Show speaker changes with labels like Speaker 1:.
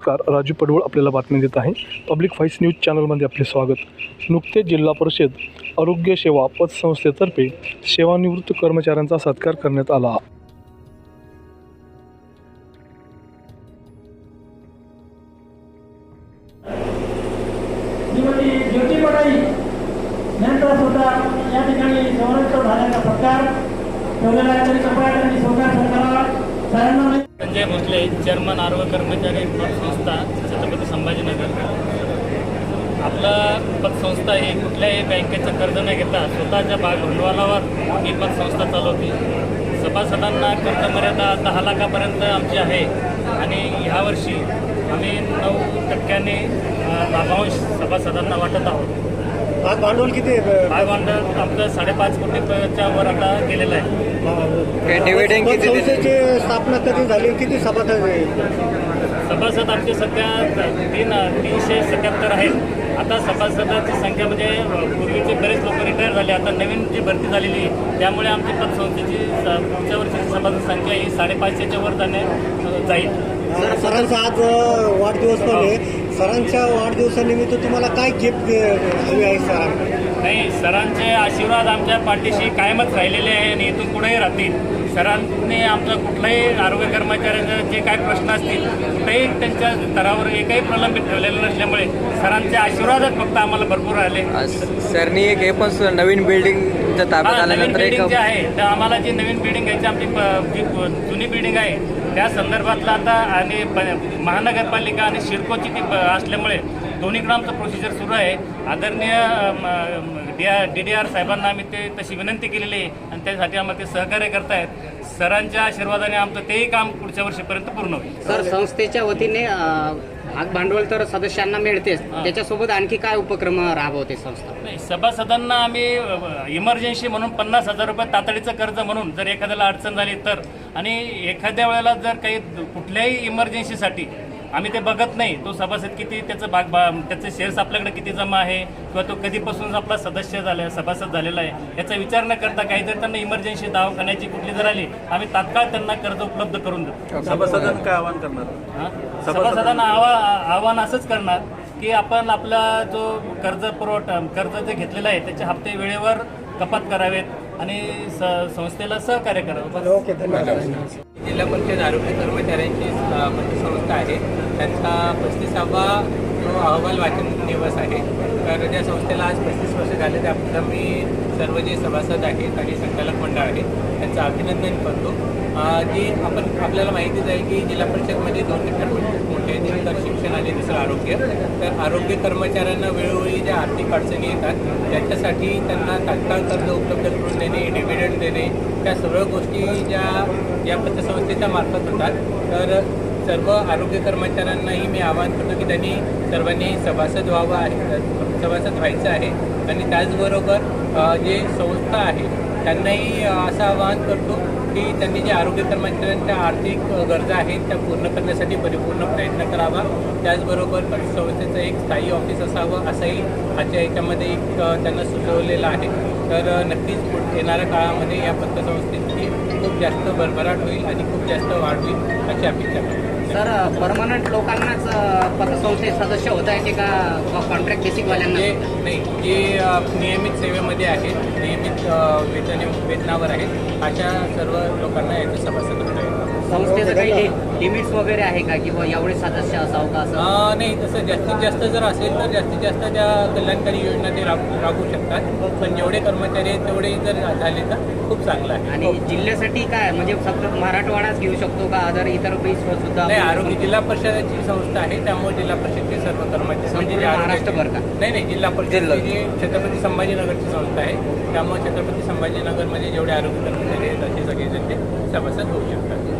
Speaker 1: पत्रकार राजू पडवळ आपल्याला बातमी देत आहे. पब्लिक व्हॉइस न्यूज चॅनलमध्ये आपले स्वागत. नुकतेच जिल्हा परिषद आरोग्य सेवा पतसंस्थेतर्फे सेवानिवृत्त कर्मचाऱ्यांचा सत्कार करण्यात आला.
Speaker 2: या ठिकाणी संरक्षण झाल्याचा प्रकार ठेवलेला आहे तरी कृपया
Speaker 3: संजय भोसले चेअरमन आरोग्य कर्मचारी पतसंस्था छत्रपती संभाजीनगर. आपलं पतसंस्था ही कुठल्याही बँकेचं कर्ज न घेता स्वतःच्या भाग भांडवलावर ही पतसंस्था चालवते. सभासदांना कर्ज मर्यादा दहा लाखापर्यंत आमची आहे आणि ह्यावर्षी आम्ही नऊ टक्क्याने लाभांश सभासदांना वाटत आहोत.
Speaker 4: भाग भांडवल किती?
Speaker 3: भाग भांडवल आमचं साडेपाच कोटीच्या वर आता गेलेलं आहे.
Speaker 5: डिव्हिडंड किती दिले?
Speaker 4: पतसंस्थेची स्थापना कधी झाली? किती सभासद आहे?
Speaker 3: सभासद आमचे सध्या तीन तीनशे सत्याहत्तर आहेत. आता सभासदांची संख्या म्हणजे पूर्वीचे बरेच लोक रिटायर झाले. आता नवीन जी भरती झालेली आहे त्यामुळे आमची पतसंस्थेची स- पुढच्या वर्षीची सभासद संख्या ही साडेपाचशेच्या वर जाणे जाईल.
Speaker 4: सर सरांचा आज वाढदिवस पण आहे. सरांच्या वाढदिवसानिमित्त तुम्हाला काय गिफ्ट हवी आहे सर?
Speaker 3: नाही सरांचे आशीर्वाद आमच्या पाठीशी कायमच राहिलेले आहे आणि इथून पुढेही राहतील. सरांनी आमचं कुठलाही आरोग्य कर्मचाऱ्यांचे जे काय प्रश्न असतील कुठेही त्यांच्या स्तरावर एकही प्रलंबित ठेवलेलं नसल्यामुळे सरांचे आशीर्वादच फक्त आम्हाला भरपूर राहिले.
Speaker 5: सरनी एक हे पण नवीन बिल्डिंग
Speaker 3: नवीन बिल्डिंग जे आहे तर आम्हाला जी नवीन बिल्डिंग घ्यायची आमची जी जुनी बिल्डिंग आहे त्या संदर्भातला आता आणि महानगरपालिका आणि शिरकोची ती असल्यामुळे दोन्हीकडं आमचं प्रोसिजर सुरू आहे. आदरणीय D R D D R साहेबांना आम्ही ते तशी विनंती केलेली आहे आणि त्यासाठी आम्हाला ते सहकार्य करतायत. सरांच्या आशीर्वादाने आमचं तेही काम पुढच्या वर्षीपर्यंत पूर्ण होईल.
Speaker 6: सर संस्थेच्या वतीने भाग भांडवल तर सदस्यांना मिळतेच. त्याच्यासोबत आणखी काय उपक्रम राबवते संस्था?
Speaker 3: नाही सभासदांना आम्ही इमर्जन्सी म्हणून पन्नास हजार रुपये तातडीचं कर्ज म्हणून जर एखाद्याला अडचण झाली तर. आणि एखाद्या वेळेला जर काही कुठल्याही इमर्जन्सीसाठी आम्ही ते बघत नाही. तो सभासद किती त्याचं भाग त्याचे शेअर्स आपल्याकडे किती जमा आहे? किंवा तो कधीपासून आपला सदस्य झाला सभासद झालेला आहे? याचा विचार न करता काही जर त्यांना इमर्जन्सी दवाखान्याची कुठली जर आली आम्ही तात्काळ त्यांना कर्ज उपलब्ध करून देतो
Speaker 7: सभासदांना काय आवाहन करणार?
Speaker 3: सभासदांना? आवा आव्हान असंच करणार की आपण आपला जो कर्ज पुरवठा कर्ज जे घेतलेलं आहे त्याचे हप्ते वेळेवर कपात करावेत आणि संस्थेला सहकार्य करावं.
Speaker 4: ओके धन्यवाद.
Speaker 8: जिल्हा परिषद आरोग्य कर्मचाऱ्यांची अ, पतसंस्था आहे. त्यांचा पस्तीसावा जो अहवाल वाचन दिवस आहे तर त्या संस्थेला आज पस्तीस वर्ष झाले. त्याबद्दल मी सर्व जे सभासद आहेत आणि संचालक मंडळ आहे त्यांचं अभिनंदन करतो. जी आपण आपल्याला माहितीच आहे की जिल्हा परिषदमध्ये दोन सेक्टर आणि दुसरं आरोग्य. तर आरोग्य कर्मचाऱ्यांना वेळोवेळी ज्या आर्थिक अडचणी येतात त्याच्यासाठी त्यांना तात्काळ कर्ज उपलब्ध करून देणे डिव्हिडंड देणे त्या सर्व गोष्टी ज्या या पतसंस्थेच्या मार्फत होतात. तर सर्व आरोग्य कर्मचाऱ्यांनाही मी आवाहन करतो की त्यांनी सर्वांनी सभासद व्हावं आहे सभासद व्हायचं आहे. आणि त्याचबरोबर जे संस्था आहे त्यांनाही असं आवाहन करतो की त्यांनी जे आरोग्य कर्मचाऱ्यांच्या आर्थिक गरजा आहेत त्या पूर्ण करण्यासाठी परिपूर्ण प्रयत्न करावा. त्याचबरोबर संस्थेचं एक स्थायी ऑफिस असावं असंही आजच्या याच्यामध्ये एक त्यांना सुचवलेलं आहे. तर नक्कीच येणाऱ्या काळामध्ये या पत्रसंस्थेची खूप जास्त भरभराट होईल आणि खूप जास्त वाढ होईल अशी अपेक्षा करतो.
Speaker 6: सर परमनंट लोकांनाच पतसंस्थे पतसंस्थेत सदस्य आहे येते का कॉन्ट्रॅक्ट बेसिकवाल्यांना?
Speaker 8: नाही जे नियमित सेवेमध्ये आहेत नियमित वेतन वेतनावर आहेत. अशा सर्व लोकांना याचे सभासद होत आहे
Speaker 6: संस्थेचं काही लिमिट्स वगैरे आहे का? किंवा एवढे सदस्य असावं का असं?
Speaker 8: अ, नाही तसं जास्तीत जास्त जर असेल तर जास्तीत जास्त त्या कल्याणकारी योजना ते राबू राबवू शकतात. पण जेवढे कर्मचारी आहेत तेवढे जर झाले तर खूप चांगलं आहे.
Speaker 6: आणि जिल्ह्यासाठी काय? म्हणजे फक्त मराठवाडाच घेऊ शकतो का? अदर इतर सुद्धा
Speaker 8: नाही आरोग्य जिल्हा परिषदेची संस्था आहे त्यामुळे जिल्हा परिषदचे सर्व कर्मचारी म्हणजे
Speaker 6: महाराष्ट्रभर का?
Speaker 8: नाही नाही जिल्हा परिषद जी छत्रपती संभाजीनगरची संस्था आहे त्यामुळे छत्रपती संभाजीनगरमध्ये जेवढे आरोग्य कर्मचारी आहेत असे सगळे जण ते सभासद होऊ शकतात.